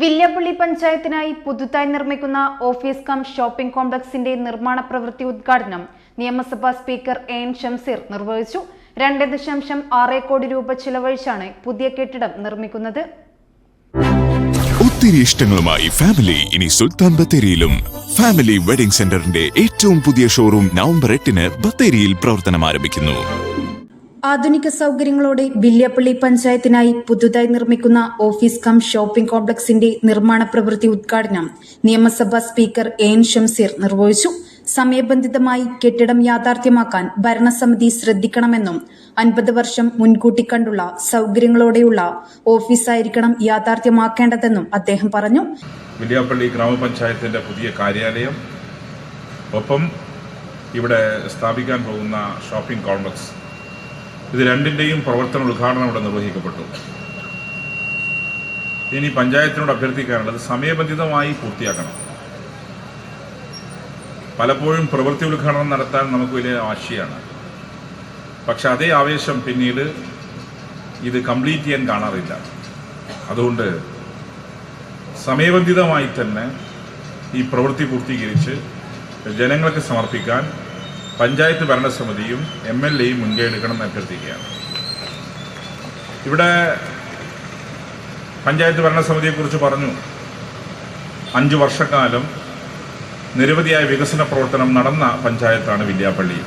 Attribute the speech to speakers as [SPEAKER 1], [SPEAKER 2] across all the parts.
[SPEAKER 1] വില്യപ്പള്ളി പഞ്ചായത്തിനായി പുതുതായി നിർമ്മിക്കുന്ന office cum shopping കോംപ്ലക്സിന്റെ നിർമ്മാണ പ്രവൃത്തി ഉദ്ഘാടനം നിയമസഭാ സ്പീക്കർ എൻ ഷംസീർ നിർവഹിച്ചു. രണ്ട് ദശാംശം ആറ് കോടി രൂപ ചിലവഴിച്ചാണ് പുതിയ കെട്ടിടം നിർമ്മിക്കുന്നത്.
[SPEAKER 2] ഒത്തിരി ഇഷ്ടങ്ങളുമായി ഫാമിലി ഇനി സുൽത്താൻ ബത്തേരിയിലും. ഫാമിലി വെഡിംഗ് സെന്ററിന്റെ ഏറ്റവും പുതിയ ഷോറൂം നവംബർ എട്ടിന് ബത്തേരിയിൽ പ്രവർത്തനം ആരംഭിക്കുന്നു.
[SPEAKER 1] ആധുനിക സൗകര്യങ്ങളോടെ വില്യപ്പള്ളി പഞ്ചായത്തിനായി പുതുതായി നിർമ്മിക്കുന്ന ഓഫീസ് കം ഷോപ്പിംഗ് കോംപ്ലക്സിന്റെ നിർമ്മാണ പ്രവൃത്തി ഉദ്ഘാടനം നിയമസഭാ സ്പീക്കർ എ എൻ ഷംസീർ നിർവഹിച്ചു. സമയബന്ധിതമായി കെട്ടിടം യാഥാർത്ഥ്യമാക്കാൻ ഭരണസമിതി ശ്രദ്ധിക്കണമെന്നും അൻപത് വർഷം മുൻകൂട്ടി കണ്ടുള്ള സൗകര്യങ്ങളോടെയുള്ള ഓഫീസായിരിക്കണം യാഥാർത്ഥ്യമാക്കേണ്ടതെന്നും അദ്ദേഹം പറഞ്ഞു.
[SPEAKER 3] വില്യാപ്പള്ളി ഗ്രാമപഞ്ചായത്തിന്റെ പുതിയ കാര്യാലയം. ഒപ്പം ഇവിടെ സ്ഥാപിക്കാൻ പോകുന്ന ഷോപ്പിംഗ് കോംപ്ലക്സ്. ഇത് രണ്ടിന്റെയും പ്രവർത്തന ഉദ്ഘാടനം ഇവിടെ നിർവഹിക്കപ്പെട്ടു. ഇനി പഞ്ചായത്തിനോട് അഭ്യർത്ഥിക്കാനുള്ളത് സമയബന്ധിതമായി പൂർത്തിയാക്കണം. പലപ്പോഴും പ്രവൃത്തി ഉദ്ഘാടനം നടത്താൻ നമുക്ക് വലിയ ആശയാണ്. പക്ഷെ അതേ ആവേശം പിന്നീട് ഇത് കംപ്ലീറ്റ് ചെയ്യാൻ കാണാറില്ല. അതുകൊണ്ട് സമയബന്ധിതമായി തന്നെ ഈ പ്രവൃത്തി പൂർത്തീകരിച്ച് ജനങ്ങൾക്ക് സമർപ്പിക്കാൻ പഞ്ചായത്ത് ഭരണസമിതിയും എം എൽ എയും മുൻകൈ എടുക്കണമെന്ന് അഭ്യർത്ഥിക്കുകയാണ്. ഇവിടെ പഞ്ചായത്ത് ഭരണസമിതിയെക്കുറിച്ച് പറഞ്ഞു. അഞ്ച് വർഷക്കാലം നിരവധിയായ വികസന പ്രവർത്തനം നടന്ന പഞ്ചായത്താണ് വില്യാപ്പള്ളി.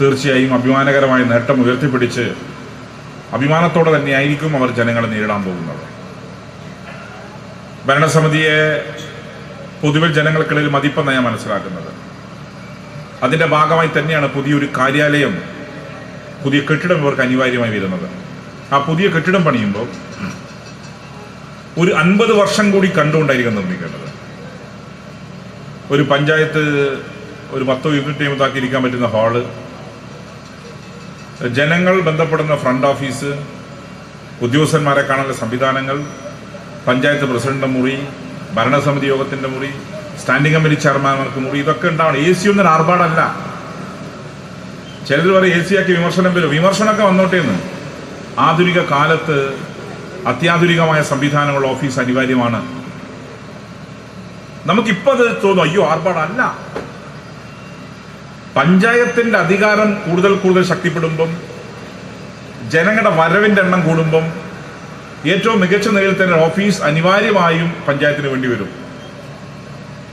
[SPEAKER 3] തീർച്ചയായും അഭിമാനകരമായ നേട്ടം ഉയർത്തിപ്പിടിച്ച് അഭിമാനത്തോടെ തന്നെയായിരിക്കും അവർ ജനങ്ങളെ നേരിടാൻ പോകുന്നത്. ഭരണസമിതിയെ പൊതുവിൽ ജനങ്ങൾക്കിടയിൽ മതിപ്പെന്നാണ് ഞാൻ മനസ്സിലാക്കുന്നത്. അതിന്റെ ഭാഗമായി തന്നെയാണ് പുതിയൊരു കാര്യാലയം പുതിയ കെട്ടിടം ഇവർക്ക് അനിവാര്യമായി വരുന്നത്. ആ പുതിയ കെട്ടിടം പണിയുമ്പോൾ ഒരു അൻപത് വർഷം കൂടി കണ്ടുകൊണ്ടായിരിക്കും നിർമ്മിക്കേണ്ടത്. ഒരു പഞ്ചായത്ത് ഒരു പത്തോ ഇരുന്നൂറ്റി അമ്പതാക്കി ഇരിക്കാൻ പറ്റുന്ന ഹാൾ ജനങ്ങൾ ബന്ധപ്പെടുന്ന ഫ്രണ്ട് ഓഫീസ് ഉദ്യോഗസ്ഥന്മാരെ കാണാനുള്ള സംവിധാനങ്ങൾ പഞ്ചായത്ത് പ്രസിഡന്റ് മുറി ഭരണസമിതി യോഗത്തിന്റെ മുറി സ്റ്റാൻഡിംഗ് കമ്മിറ്റി ചെയർമാൻമാർക്ക് മുറി ഇതൊക്കെ ഉണ്ടാവണം. എ സി ഒന്നും ആർഭാടല്ല ചിലർ പറയും എ സി ആക്കി വിമർശനം വരും. വിമർശനമൊക്കെ വന്നോട്ടേന്ന്. ആധുനിക കാലത്ത് അത്യാധുനികമായ സംവിധാനമുള്ള ഓഫീസ് അനിവാര്യമാണ്. നമുക്കിപ്പോൾ അത് തോന്നും അയ്യോ ആർഭാടല്ല പഞ്ചായത്തിന്റെ അധികാരം കൂടുതൽ കൂടുതൽ ശക്തിപ്പെടുമ്പം ജനങ്ങളുടെ വരവിന്റെ എണ്ണം കൂടുമ്പം ഏറ്റവും മികച്ച നിലയിൽ തന്നെ ഓഫീസ് അനിവാര്യമായും പഞ്ചായത്തിന് വേണ്ടി വരും.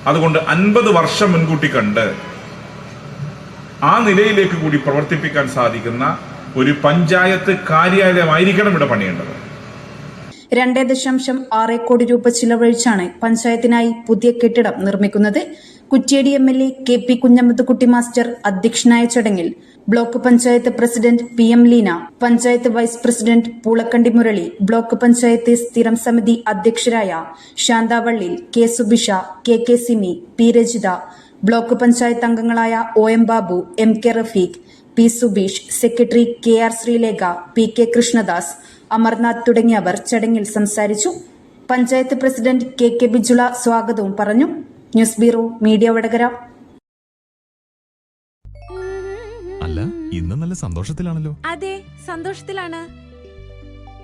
[SPEAKER 3] അതുകൊണ്ട് അൻപത് വർഷം മുൻകൂട്ടി കണ്ട് ആ നിലയിലേക്ക് കൂടി പ്രവർത്തിപ്പിക്കാൻ സാധിക്കുന്ന ഒരു പഞ്ചായത്ത് കാര്യാലയമായിരിക്കണം ഇവിടെ പണിയേണ്ടത്.
[SPEAKER 1] രണ്ട് ദശാംശം ആറ് കോടി രൂപ ചിലവഴിച്ചാണ് പഞ്ചായത്തിനായി പുതിയ കെട്ടിടം നിർമ്മിക്കുന്നത്. Kuttiady M L A K P Kunhammathkutty master അധ്യക്ഷനായ ചടങ്ങിൽ block panchayat president P M Leena panchayat vice president Poolakandi Murali block panchayat സ്ഥിരം സമിതി അധ്യക്ഷരായ Shanthavallil K Subisha K K Simi P Rajitha block panchayat അംഗങ്ങളായ O M Babu M K Rafeeq P Subeesh secretary K R Sreelekha P K Krishnadas Amarnath തുടങ്ങിയവർ ചടങ്ങിൽ സംസാരിച്ചു. Panchayat president K K Bijula സ്വാഗതവും പറഞ്ഞു. News bureau media Vadakara.
[SPEAKER 4] അല്ല ഇന്ന് നല്ല സന്തോഷത്തിലാണല്ലോ.
[SPEAKER 5] അതെ സന്തോഷത്തിലാണ്.